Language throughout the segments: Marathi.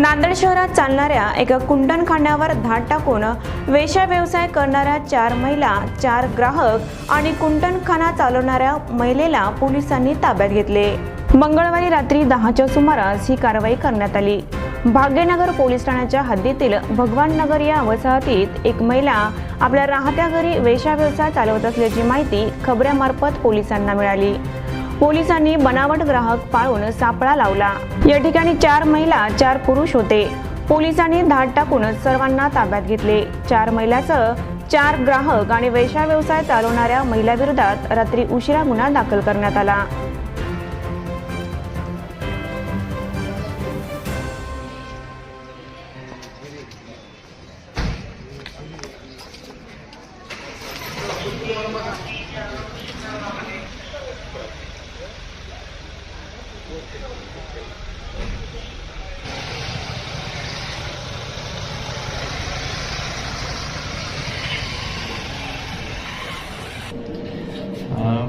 नांदेड शहरात चालणाऱ्या एका कुंटणखान्यावर धाड टाकून वेशा व्यवसाय करणाऱ्या चार महिला चार ग्राहक आणि कुंटणखाना चालवणाऱ्या महिलेला पोलिसांनी ताब्यात घेतले. मंगळवारी रात्री दहाच्या सुमारास ही कारवाई करण्यात आली. भाग्यनगर पोलीस ठाण्याच्या हद्दीतील भगवान नगर या वसाहतीत एक महिला आपल्या राहत्या घरी वेशा व्यवसाय चालवत असल्याची माहिती खबऱ्यामार्फत पोलिसांना मिळाली. पोलिसांनी बनावट ग्राहक पाळून सापळा लावला. या ठिकाणी चार महिला चार पुरुष होते. पोलिसांनी धाड टाकून सर्वांना ताब्यात घेतले. चार महिलासह चार ग्राहक आणि वैशा व्यवसाय चालवणाऱ्या महिलाविरोधात रात्री उशिरा गुन्हा दाखल करण्यात आला. अ,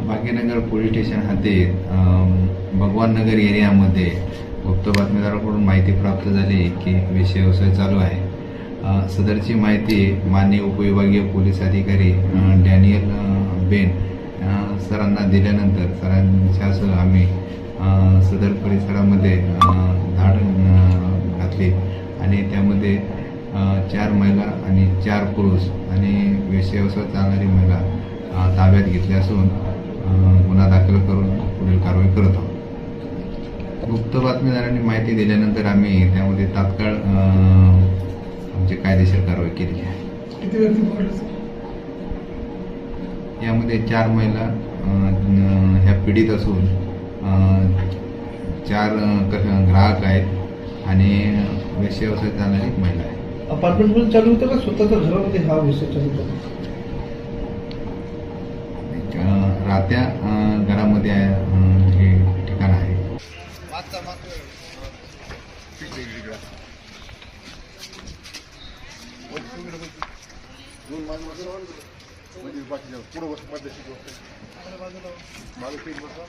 भाग्यनगर पोलीस स्टेशन हद्दीत भगवान नगर एरियामध्ये गुप्त बातमीदाराकडून माहिती प्राप्त झाली की विषय व्यवसाय चालू आहे. सदरची माहिती माननीय उपविभागीय पोलीस अधिकारी डॅनियल बेन सरांना दिल्यानंतर सरांच्यासह आम्ही सदर परिसरामध्ये अ, घातली. आणि त्यामध्ये चार महिला आणि चार पुरुष आणि विषय व्यवसाय चालणारी महिला ताब्यात घेतले असून गुन्हा दाखल करून पुढील कारवाई करत आहोत. गुप्त बातमीदारांनी माहिती दिल्यानंतर आम्ही त्यामध्ये तात्काळ आमची कायदेशीर कारवाई केलेली आहे? यामध्ये चार महिला ह्या पीडित असून चार ग्राहक आहेत आणि विषय व्यवसाय चालणारी एक महिला आहे. अपार्टमेंटमध्ये चालू होतं का? स्वतःच्या घरामध्ये हा विषय चालू होता? राहत्या घरामध्ये हे ठिकाण आहे. ওইদিকে বাকি যাবে পুরো বছর মধ্যে শিখব ভালো তিন বছর